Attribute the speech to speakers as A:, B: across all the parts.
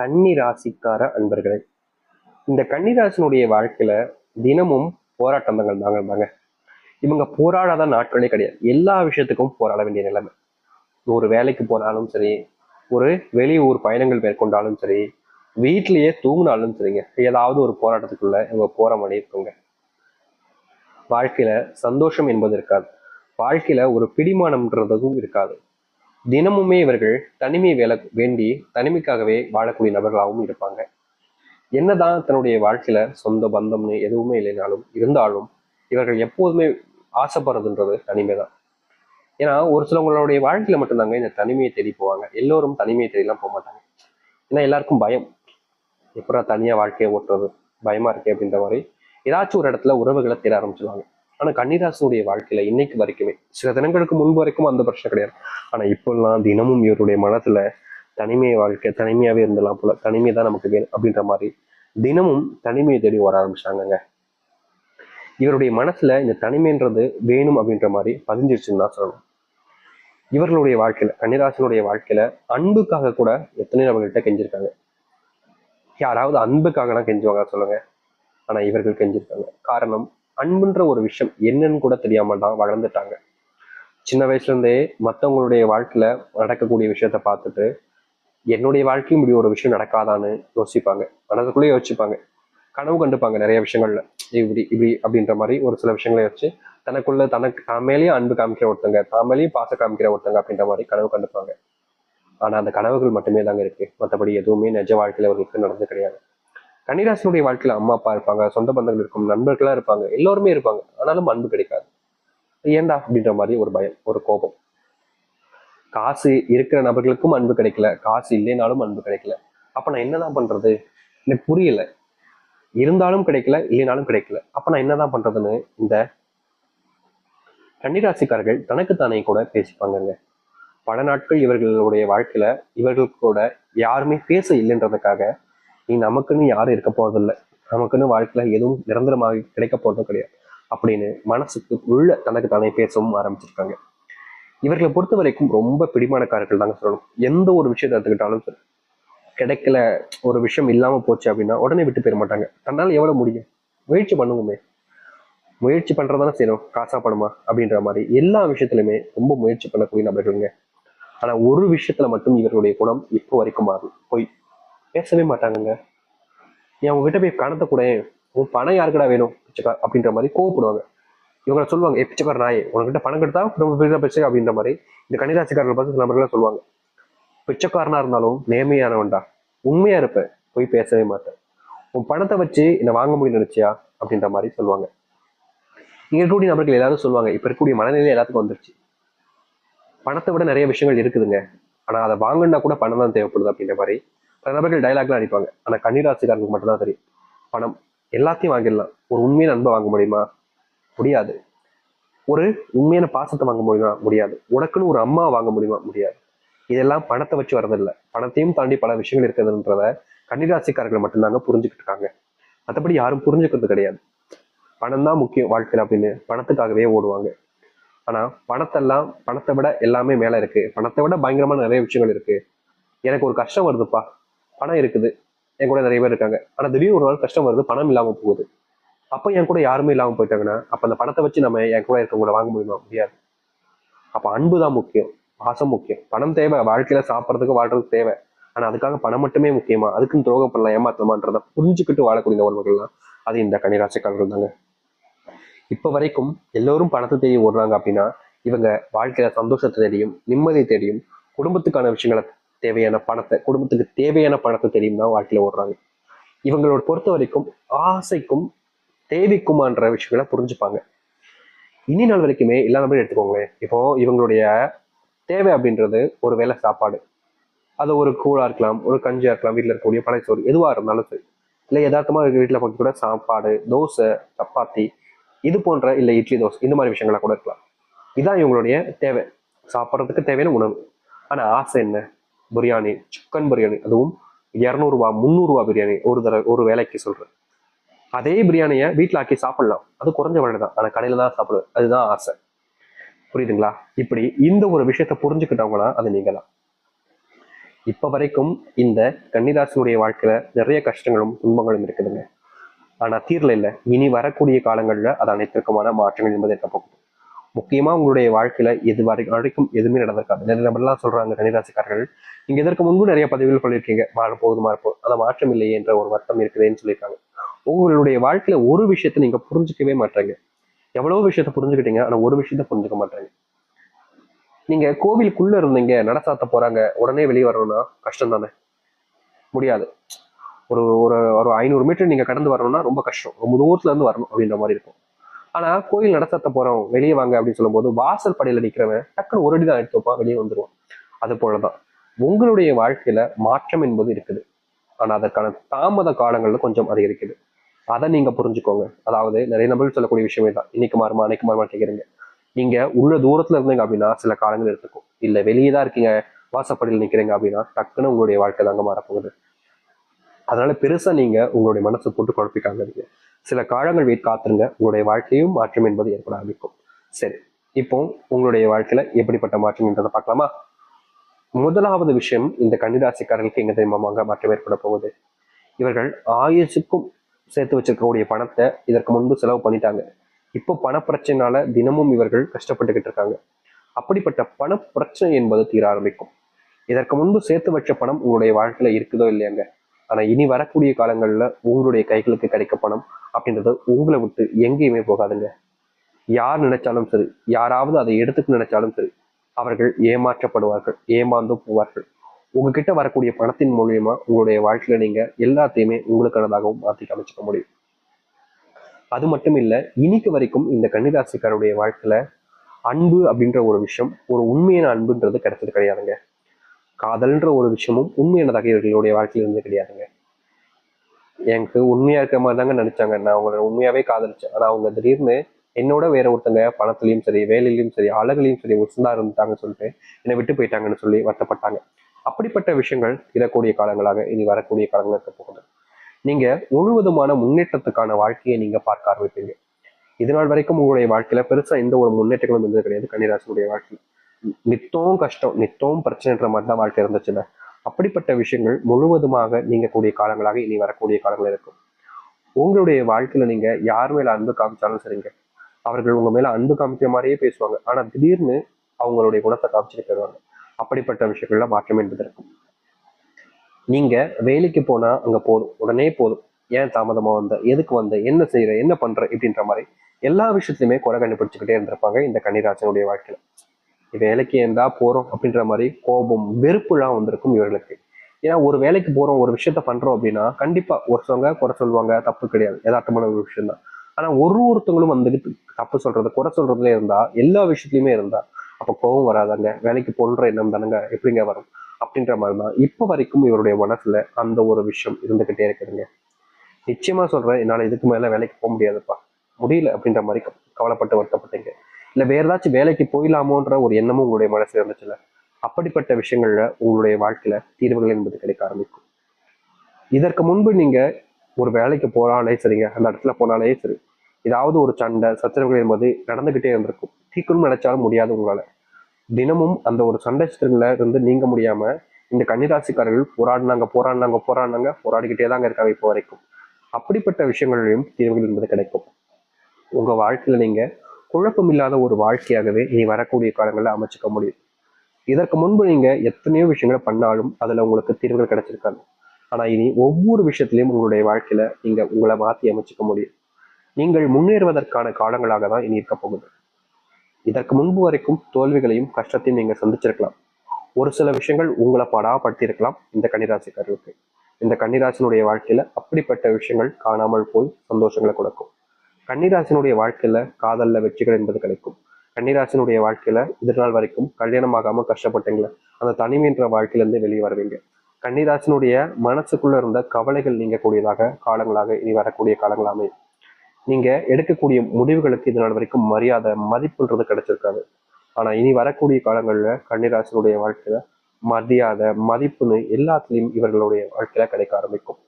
A: கன்னி ராசிக்கார அன்பர்களே இந்த கன்னிராசினுடைய வாழ்க்கையில தினமும் போராட்டங்கள் தாங்க இருந்தாங்க இவங்க போராடாத நாட்களே கிடையாது. எல்லா விஷயத்துக்கும் போராட வேண்டிய நிலைமை. ஒரு வேலைக்கு போனாலும் சரி ஒரு வெளியூர் பயணங்கள் மேற்கொண்டாலும் சரி வீட்டிலேயே தூங்கினாலும் சரிங்க. ஏதாவது ஒரு போராட்டத்துக்குள்ள இவங்க போற மாதிரி இருக்குங்க. வாழ்க்கையில சந்தோஷம் என்பது இருக்காது. வாழ்க்கையில ஒரு பிடிமானம்ன்றதும் இருக்காது. தினமுமே இவர்கள் தனிமை வேலை வேண்டி தனிமைக்காகவே வாழக்கூடிய நபர்களாகவும் இருப்பாங்க. என்னதான் தன்னுடைய வாழ்க்கையில சொந்த பந்தம்னு எதுவுமே இல்லைனாலும் இருந்தாலும் இவர்கள் எப்போதுமே ஆசைப்படுறதுன்றது தனிமை தான் ஏன்னா ஒரு சிலவங்களுடைய வாழ்க்கையில மட்டும்தாங்க இந்த தனிமையை தேடி போவாங்க. எல்லோரும் தனிமையை தேடிலாம் போக மாட்டாங்க. ஏன்னா எல்லாருக்கும் பயம். எப்படா தனியா வாழ்க்கையை ஓட்டுறது? பயமா இருக்கே அப்படின்ற மாதிரி ஏதாச்சும் ஒரு இடத்துல உறவுகளை தேட ஆரம்பிச்சிருவாங்க. ஆனா கன்னிராசனுடைய வாழ்க்கையில இன்னைக்கு வரைக்குமே சில தினங்களுக்கு முன்பு வரைக்கும் அந்த பிரச்சனை கிடையாது. ஆனா இப்பெல்லாம் தினமும் இவருடைய மனத்துல தனிமை வாழ்க்கை தனிமையாவே இருந்தலாம் போல தனிமை தான் நமக்கு வேணும் அப்படின்ற மாதிரி தினமும் தனிமையை தேடி வர ஆரம்பிச்சாங்கங்க. இவருடைய மனசுல இந்த தனிமைன்றது வேணும் அப்படின்ற மாதிரி பதிஞ்சிருச்சுன்னு தான் சொல்லணும். இவர்களுடைய வாழ்க்கையில கன்னிராசனுடைய வாழ்க்கையில அன்புக்காக கூட எத்தனை நபர்கள்ட்ட கெஞ்சிருக்காங்க. யாராவது அன்புக்காகலாம் கெஞ்சுவாங்க சொல்லுங்க. ஆனா இவர்கள் கெஞ்சிருக்காங்க. காரணம் அன்புன்ற ஒரு விஷயம் என்னன்னு கூட தெரியாம தான் வளர்ந்துட்டாங்க. சின்ன வயசுல இருந்தே மற்றவங்களுடைய வாழ்க்கையில நடக்கக்கூடிய விஷயத்த பார்த்துட்டு என்னுடைய வாழ்க்கையும் இப்படி ஒரு விஷயம் நடக்காதான்னு யோசிப்பாங்க. மனதுக்குள்ளேயே யோசிச்சுப்பாங்க. கனவு கண்டுப்பாங்க நிறைய விஷயங்கள்ல. இப்படி இப்படி அப்படின்ற மாதிரி ஒரு சில விஷயங்களை வச்சு தனக்குள்ள தனக்கு தான் மேலேயும் அன்பு காமிக்கிற ஒருத்தங்க தான் மேலேயும் பாச காமிக்கிற ஒருத்தங்க அப்படின்ற மாதிரி கனவு கண்டுப்பாங்க. ஆனா அந்த கனவுகள் மட்டுமே தாங்க இருக்கு. மற்றபடி எதுவுமே நிஜ வாழ்க்கையில அவர்களுக்கு நடந்து கிடையாது. கன்னிராசனுடைய வாழ்க்கையில அம்மா அப்பா இருப்பாங்க சொந்த பந்தங்கள் இருக்கும் நண்பர்களா இருப்பாங்க எல்லோருமே இருப்பாங்க. ஆனாலும் அன்பு கிடைக்காது. ஏன்டா அப்படின்ற மாதிரி ஒரு பயம் ஒரு கோபம். காசு இருக்கிற நபர்களுக்கும் அன்பு கிடைக்கல. காசு இல்லைனாலும் அன்பு கிடைக்கல. அப்ப நான் என்னதான் பண்றது? எனக்கு புரியல. இருந்தாலும் கிடைக்கல இல்லைனாலும் கிடைக்கல. அப்ப நான் என்னதான் பண்றதுன்னு இந்த கன்னிராசிக்காரர்கள் தனக்குத்தானே கூட பேசிப்பாங்கங்க. பல நாட்கள் இவர்களுடைய வாழ்க்கையில இவர்கள் கூட யாருமே பேச இல்லைன்றதுக்காக நீ நமக்குன்னு யாரும் இருக்க போறதில்லை. நமக்குன்னு வாழ்க்கையில எதுவும் நிரந்தரமாக கிடைக்க போறதும் கிடையாது. அப்படின்னு மனசுக்கு உள்ள தனக்கு தானே பேசவும் ஆரம்பிச்சிருக்காங்க. இவர்களை பொறுத்த வரைக்கும் ரொம்ப பிடிமானக்காரர்கள் தாங்க சொல்லணும். எந்த ஒரு விஷயத்தை எடுத்துக்கிட்டாலும் சரி. கிடைக்கல ஒரு விஷயம் இல்லாம போச்சு அப்படின்னா உடனே விட்டு போயிட மாட்டாங்க. தன்னால் எவ்வளவு முடியும்? முயற்சி பண்ணுவோமே. முயற்சி பண்றதானே செய்யணும். காசா பணமா? அப்படின்ற மாதிரி எல்லா விஷயத்துலையுமே ரொம்ப முயற்சி பண்ணக்கூடிய நபர்களுங்க ஆனா ஒரு விஷயத்துல மட்டும் இவர்களுடைய குணம் இப்போ வரைக்கும் மாறும் போய் பேசவே மாட்டாங்கங்க. என் உங்ககிட்ட போய் கணத்தை கூட உன் பணம் யாருக்கடா வேணும் பிச்சைக்கார் அப்படின்ற மாதிரி கோவப்படுவாங்க. இவங்க சொல்லுவாங்க ஏ பிச்சைக்கார நாயே உனக்கிட்ட பணம் கெடுத்தா ரொம்ப பெரிய பிச்சை அப்படின்ற மாதிரி. இந்த கணிதாட்சிக்காரர்கள் பார்த்து சில நபர்கள் சொல்லுவாங்க. பிச்சைக்காரனா இருந்தாலும் நேர்மையானவன்டா. உண்மையா இருப்ப போய் பேசவே மாட்டேன். உன் பணத்தை வச்சு என்னை வாங்க முடியும் நினைச்சியா அப்படின்ற மாதிரி சொல்லுவாங்க. இங்கே இருக்கக்கூடிய நபர்கள் எல்லாரும் சொல்லுவாங்க இப்போ இருக்கக்கூடிய மனநிலை எல்லாத்துக்கும் வந்துருச்சு. பணத்தை விட நிறைய விஷயங்கள் இருக்குதுங்க. ஆனால் அதை வாங்கினா கூட பணம் தான் தேவைப்படுது அப்படின்ற மாதிரி பல நபர்கள் டைலாக்லாம் அடிப்பாங்க ஆனா கன்னிராசிக்காரங்களுக்கு மட்டும்தான் தெரியும். பணம். எல்லாத்தையும் வாங்கிடலாம். ஒரு உண்மையான அன்பை வாங்க முடியுமா? முடியாது. ஒரு உண்மையான பாசத்தை வாங்க முடியுமா? முடியாது. உனக்குன்னு ஒரு அம்மா வாங்க முடியுமா? முடியாது. இதெல்லாம் பணத்தை வச்சு வரதில்லை பணத்தையும் தாண்டி பல விஷயங்கள் இருக்குதுன்றத கன்னிராசிக்காரர்கள் மட்டும்தாங்க புரிஞ்சுக்கிட்டு இருக்காங்க. மற்றபடி யாரும் புரிஞ்சுக்கிறது கிடையாது. பணம் தான் முக்கியம் வாழ்க்கையில் அப்படின்னு பணத்துக்காகவே ஓடுவாங்க. ஆனா பணத்தெல்லாம் பணத்தை விட எல்லாமே மேல இருக்கு. பணத்தை விட பயங்கரமான நிறைய விஷயங்கள் இருக்கு. எனக்கு ஒரு கஷ்டம் வருதுப்பா. பணம் இருக்குது. என் கூட நிறைய பேர் இருக்காங்க. ஆனால் திடீர்னு ஒரு நாள் கஷ்டம் வருது பணம் இல்லாமல் போகுது. அப்போ என் கூட யாருமே இல்லாமல் போயிட்டாங்கன்னா அப்போ அந்த பணத்தை வச்சு நம்ம என் கூட இருக்கவங்கள வாங்க முடியுமா? முடியாது. அப்போ அன்பு தான் முக்கியம். பாசம் முக்கியம். பணம் தேவை. வாழ்க்கையில் சாப்பிட்றதுக்கு வாழ்றதுக்கு தேவை. ஆனால் அதுக்காக பணம் மட்டுமே முக்கியமா? அதுக்குன்னு துரோகம் பண்ணலாம் ஏமாத்தலாமான்றத புரிஞ்சுக்கிட்டு வாழக்கூடிய உறவுகள்லாம் அது இந்த கனிராசிக்காரர்கள் தாங்க. இப்போ வரைக்கும் எல்லோரும் பணத்தை தேடி ஓடுறாங்க அப்படின்னா இவங்க வாழ்க்கையில சந்தோஷத்தை தேடியும் நிம்மதியை தேடியும் குடும்பத்துக்கான விஷயங்களை தேவையான பணத்தை குடும்பத்துக்கு தேவையான பணத்தை தெரியும் தான் வாழ்க்கையில் ஓடுறாங்க. இவங்களோட பொறுத்த வரைக்கும் ஆசைக்கும் தேவைக்குமான்ற விஷயங்களை புரிஞ்சுப்பாங்க. இனி நாள் வரைக்குமே இல்லாத மாதிரி எடுத்துக்கோங்களேன். இப்போ இவங்களுடைய தேவை அப்படின்றது ஒரு வேளை சாப்பாடு. அது ஒரு கூழா இருக்கலாம் ஒரு கஞ்சியா இருக்கலாம் வீட்டில் இருக்கக்கூடிய பழைச்சோறு எதுவாக இருந்தாலும் சரி. இல்லை யதார்த்தமா வீட்டில் கொஞ்சம் கூட சாப்பாடு தோசை சப்பாத்தி இது போன்ற இல்லை இட்லி தோசை இந்த மாதிரி விஷயங்களாக கூட இருக்கலாம். இதுதான் இவங்களுடைய தேவை. சாப்பிட்றதுக்கு தேவையான உணவு. ஆனால் ஆசை என்ன? பிரியாணி சிக்கன் பிரியாணி அதுவும் இரநூறுவா முந்நூறுரூவா பிரியாணி ஒரு தடவை ஒரு வேலைக்கு சொல்கிறேன் அதே பிரியாணியை வீட்டில் ஆக்கி சாப்பிடலாம். அது குறைஞ்ச விலை தான். ஆனால் கடையில் தான் சாப்பிடுவேன். அதுதான் ஆசை. புரியுதுங்களா? இப்படி இந்த ஒரு விஷயத்த புரிஞ்சுக்கிட்டவங்களா அது நீங்க தான் இப்ப வரைக்கும் இந்த கன்னிராசினுடைய வாழ்க்கையில நிறைய கஷ்டங்களும் துன்பங்களும் இருக்குதுங்க. ஆனா தீரல இல்லை. இனி வரக்கூடிய காலங்களில் அது அனைத்திற்குமான மாற்றங்கள் என்பது இருக்க போகுது. முக்கியமா உங்களுடைய வாழ்க்கையில எது வரை வரைக்கும் எதுவுமே நடந்திருக்காது. நிறைய நபர்லாம் சொல்றாங்க கன்னிராசிக்காரர்கள் நீங்க இதற்கு முன்பு நிறைய பதவிகள் சொல்லியிருக்கீங்க மாறப்போகுது மாறப்போகுது அந்த மாற்றம் இல்லையே என்ற ஒரு வருத்தம் இருக்குதுன்னு சொல்லியிருக்காங்க. உங்களுடைய வாழ்க்கையில ஒரு விஷயத்தை நீங்க புரிஞ்சுக்கவே மாட்டாங்க. எவ்வளோ விஷயத்த புரிஞ்சுக்கிட்டீங்க ஆனா ஒரு விஷயத்த புரிஞ்சுக்க மாட்டாங்க. நீங்க கோவிலுக்குள்ள இருந்தீங்க நடசாத்த போறாங்க உடனே வெளியே வரணும்னா கஷ்டம் தானே முடியாது. ஒரு ஒரு ஒரு ஐநூறு மீட்டர் நீங்க கடந்து வரணும்னா ரொம்ப கஷ்டம். ரொம்ப தூரத்துல இருந்து வரணும் அப்படின்ற மாதிரி இருக்கும். ஆனா கோயில் நடத்த போறோம் வெளியே வாங்க அப்படின்னு சொல்லும்போது வாசல் படியில நிக்கிறவன் டக்குன்னு ஒரு அடி தான் எடுத்து வைப்பான் வெளியே வந்துருவான். அது போலதான். உங்களுடைய வாழ்க்கையில மாற்றம் என்பது இருக்குது. ஆனா அதற்கான தாமத காலங்கள்ல கொஞ்சம் அதிகரிக்குது. அதை நீங்க புரிஞ்சுக்கோங்க. அதாவது நிறைய நபர்கள் சொல்லக்கூடிய விஷயமே தான். இன்னைக்கு மாறுமா அன்னைக்கு மாறுமா கேட்குறீங்க நீங்க உள்ள தூரத்துல இருந்தீங்க அப்படின்னா சில காலங்கள் எடுத்துக்கும் இல்ல வெளியே தான் இருக்கீங்க வாசப்படியில் நிக்கிறீங்க அப்படின்னா டக்குன்னு உங்களுடைய வாழ்க்கை தாங்க மாறப்போகுது. அதனால பெருசா நீங்க உங்களுடைய மனசை போட்டு குழப்பிக்காங்க சில காலங்கள் வெயிட் காத்துருங்க. உங்களுடைய வாழ்க்கையும் மாற்றம் என்பது ஏற்பட ஆரம்பிக்கும் சரி இப்போ உங்களுடைய வாழ்க்கையில எப்படிப்பட்ட மாற்றம்ன்றதை பார்க்கலாமா? முதலாவது விஷயம் இந்த கன்னிராசிக்காரர்களுக்கு எங்க தெரியுமாங்க மாற்றம் ஏற்பட போகுது? இவர்கள் ஆயுசுக்கும் சேர்த்து வச்சிருக்கக்கூடிய பணத்தை இதற்கு முன்பு செலவு பண்ணிட்டாங்க. இப்போ பணப்பிரச்சனால தினமும் இவர்கள் கஷ்டப்பட்டுக்கிட்டு இருக்காங்க. அப்படிப்பட்ட பண பிரச்சனை என்பது தீர ஆரம்பிக்கும். இதற்கு முன்பு சேர்த்து வச்ச பணம் உங்களுடைய வாழ்க்கையில இருக்குதோ இல்லையாங்க? ஆனா இனி வரக்கூடிய காலங்கள்ல உங்களுடைய கைகளுக்கு கிடைக்க பணம் அப்படின்றது உங்களை விட்டு எங்கேயுமே போகாதுங்க. யார் நினைச்சாலும் சரி யாராவது அதை எடுத்துக்க நினைச்சாலும் சரி அவர்கள் ஏமாற்றப்படுவார்கள் ஏமாந்தும் போவார்கள். உங்ககிட்ட வரக்கூடிய பணத்தின் மூலியமா உங்களுடைய வாழ்க்கையில நீங்க எல்லாத்தையுமே உங்களுக்கானதாகவும் மாற்றி அமைச்சுக்க முடியும். அது மட்டும் இல்ல இன்னைக்கு வரைக்கும் இந்த கன்னிராசிக்காருடைய வாழ்க்கையில அன்பு அப்படின்ற ஒரு விஷயம் ஒரு உண்மையான அன்புன்றது கிடைச்சது கிடையாதுங்க. காதல்ன்ற ஒரு விஷயமும் உண்மையானதாக இவர்களுடைய வாழ்க்கையில இருந்து கிடையாதுங்க. எனக்கு உண்மையா இருக்கிற மாதிரி தாங்க நினைச்சாங்க. நான் அவங்கள உண்மையாவே காதலிச்சேன். ஆனா அவங்க திடீர்னு என்னோட வேற ஒருத்தங்க பணத்துலயும் சரி வேலையிலயும் சரி அழகுலையும் சரி உசந்தா இருந்தாங்க சொல்லிட்டு என்னை விட்டு போயிட்டாங்கன்னு சொல்லி வருத்தப்பட்டாங்க. அப்படிப்பட்ட விஷயங்கள் இடக்கூடிய காலங்களாக இனி வரக்கூடிய காலங்கள் இருக்க போகுது. நீங்க முழுவதுமான முன்னேற்றத்துக்கான வாழ்க்கையை நீங்க பார்க்க ஆரம்பிப்பீங்க. இது நாள் வரைக்கும் உங்களுடைய வாழ்க்கையில பெருசா எந்த ஒரு முன்னேற்றங்களும் இருந்தது கிடையாது. கன்னிராசினுடைய வாழ்க்கை. நித்தம் கஷ்டம் நித்தம் பிரச்சனைன்ற மாதிரி தான் வாழ்க்கை இருந்துச்சுல அப்படிப்பட்ட விஷயங்கள் முழுவதுமாக நீங்கக்கூடிய காலங்களாக இனி வரக்கூடிய காலங்கள் இருக்கும். உங்களுடைய வாழ்க்கையில நீங்க யார் மேல அன்பு காமிச்சாலும் சரிங்க. அவர்கள் உங்க மேல அன்பு காமிக்கிற மாதிரியே பேசுவாங்க. ஆனா திடீர்னு அவங்களுடைய குணத்தை காமிச்சிட்டு போயிடுவாங்க. அப்படிப்பட்ட விஷயங்கள்ல மாற்றம் என்பது இருக்கும் நீங்க வேலைக்கு போனா அங்க போதும். உடனே போதும். ஏன் தாமதமா வந்த? எதுக்கு வந்த? என்ன செய்யற என்ன பண்ற? இப்படின்ற மாதிரி எல்லா விஷயத்துலையுமே குறை கண்டுபிடிச்சுக்கிட்டே இருந்திருப்பாங்க இந்த கன்னிராசனுடைய வாழ்க்கையில. வேலைக்கு ஏந்தா போறோம் அப்படின்ற மாதிரி கோபம் வெறுப்புலாம் வந்திருக்கும் இவர்களுக்கு. ஏன்னா ஒரு வேலைக்கு போறோம் ஒரு விஷயத்த பண்றோம் அப்படின்னா கண்டிப்பா ஒருத்தவங்க குறை சொல்லுவாங்க தப்பு கிடையாது. யதார்த்தமான ஒரு விஷயம் தான் ஆனா ஒரு ஒருத்தவங்களும் வந்துட்டு தப்பு சொல்றது குறை சொல்றதுல இருந்தா எல்லா விஷயத்துலயுமே இருந்தா அப்ப கோபம் வராதாங்க. வேலைக்கு போன்ற எண்ணம் தானுங்க எப்படிங்க வரும்? அப்படின்ற மாதிரி தான் இப்போ வரைக்கும் இவருடைய மனசுல அந்த ஒரு விஷயம் இருந்துகிட்டே இருக்குதுங்க. நிச்சயமா சொல்றேன் என்னால் இதுக்கு மேல வேலைக்கு போக முடியாதுப்பா. முடியல அப்படின்ற மாதிரி கவலைப்பட்டு வருத்தப்பட்டீங்க. இல்லை வேற ஏதாச்சும் வேலைக்கு போயிடலாமோன்ற ஒரு எண்ணமும் உங்களுடைய மனசில் இருந்துச்சுல? அப்படிப்பட்ட விஷயங்கள்ல உங்களுடைய வாழ்க்கையில தீர்வுகள் என்பது கிடைக்க ஆரம்பிக்கும். இதற்கு முன்பு நீங்க ஒரு வேலைக்கு போனாலே சரிங்க அந்த இடத்துல போனாலே சரி. ஏதாவது ஒரு சண்டை சச்சரவுகள் என்பது நடந்துகிட்டே இருந்திருக்கும் தீக்கணும்னு நினைச்சாலும் முடியாது உங்களால. தினமும் அந்த ஒரு சண்டை சித்திரங்கள இருந்து நீங்க முடியாம இந்த கன்னிராசிக்காரர்கள் போராடினாங்க போராடினாங்க போராடினாங்க போராடிக்கிட்டே தாங்க இருக்காங்க இப்போ வரைக்கும். அப்படிப்பட்ட விஷயங்களிலும் தீர்வுகள் என்பது கிடைக்கும். உங்க வாழ்க்கையில நீங்க குழப்பம் இல்லாத ஒரு வாழ்க்கையாகவே இனி வரக்கூடிய காலங்களில் அமைச்சுக்க முடியும். இதற்கு முன்பு நீங்க எத்தனையோ விஷயங்களை பண்ணாலும் அதுல உங்களுக்கு தீர்வுகள் கிடைச்சிருக்காது. ஆனா இனி ஒவ்வொரு விஷயத்திலையும் உங்களுடைய வாழ்க்கையில நீங்க உங்களை மாத்தி அமைச்சுக்க முடியும். நீங்கள் முன்னேறுவதற்கான காலங்களாக தான் இனி இருக்க போகுது. இதற்கு முன்பு வரைக்கும் தோல்விகளையும் கஷ்டத்தையும் நீங்க சந்திச்சிருக்கலாம். ஒரு சில விஷயங்கள் உங்களை படாப்படுத்தியிருக்கலாம் இந்த கன்னிராசிக்காரர்களுக்கு. இந்த கன்னிராசினுடைய வாழ்க்கையில அப்படிப்பட்ட விஷயங்கள் காணாமல் போய் சந்தோஷங்களை கொடுக்கும். கன்னிராசினுடைய வாழ்க்கையில காதல்ல வெற்றிகள் என்பது கிடைக்கும். கன்னிராசினுடைய வாழ்க்கையில இதனால் நாள் வரைக்கும் கல்யாணம் ஆகாம கஷ்டப்பட்டீங்களே அந்த தனிமைன்ற வாழ்க்கையில இருந்து வெளியே வருவீங்க. கன்னிராசினுடைய மனசுக்குள்ள இருந்த கவலைகள் நீங்க கூடியதாக காலங்களாக இனி வரக்கூடிய காலங்கள் அமையும். நீங்க எடுக்கக்கூடிய முடிவுகளுக்கு இதனால் நாள் வரைக்கும் மரியாதை மதிப்புன்றது கிடைச்சிருக்காது. ஆனா இனி வரக்கூடிய காலங்கள்ல கன்னிராசினுடைய வாழ்க்கையில மரியாதை மதிப்புன்னு எல்லாத்துலயும் இவர்களுடைய வாழ்க்கையில கிடைக்க ஆரம்பிக்கும்.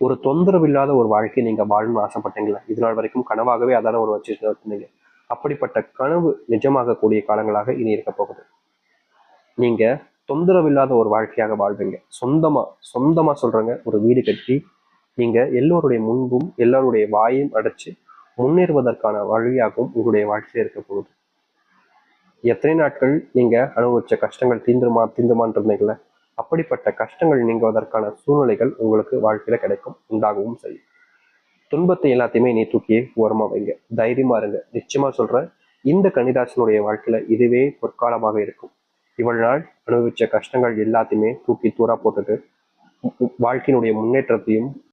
A: ஒரு தொந்தரவு இல்லாத ஒரு வாழ்க்கையை நீங்கள் வாழணும்னு ஆசைப்பட்டீங்களா இது நாள் வரைக்கும் கனவாகவே அதான ஒரு வச்சுருந்தீங்க. அப்படிப்பட்ட கனவு நிஜமாகக்கூடிய காலங்களாக இனி இருக்க போகுது. நீங்கள் தொந்தரவு இல்லாத ஒரு வாழ்க்கையாக வாழ்வீங்க. சொந்தமாக சொந்தமாக சொல்கிறேங்க ஒரு வீடு கட்டி நீங்கள் எல்லோருடைய முன்பும் எல்லோருடைய வாயும் அடைச்சு முன்னேறுவதற்கான வழியாகவும் உங்களுடைய வாழ்க்கையில் இருக்க போகுது. எத்தனை நாட்கள் நீங்கள் அனுபவிச்ச கஷ்டங்கள் தீந்துருமா தீந்துமான்னு இருந்தீங்களே அப்படிப்பட்ட கஷ்டங்கள் நீங்குவதற்கான சூழ்நிலைகள் உங்களுக்கு வாழ்க்கையில கிடைக்கும் உண்டாகவும் செய்யும். துன்பத்தை எல்லாத்தையுமே நீ தூக்கி ஓரமா வைங்க. தைரியமா இருங்க. நிச்சயமா சொல்றேன் இந்த கன்னிராசினுடைய வாழ்க்கையில இதுவே பொற்காலமாக இருக்கும். இவ்வளவு நாள் அனுபவிச்ச கஷ்டங்கள் எல்லாத்தையுமே தூக்கி தூரா போட்டுட்டு வாழ்க்கையினுடைய முன்னேற்றத்தையும்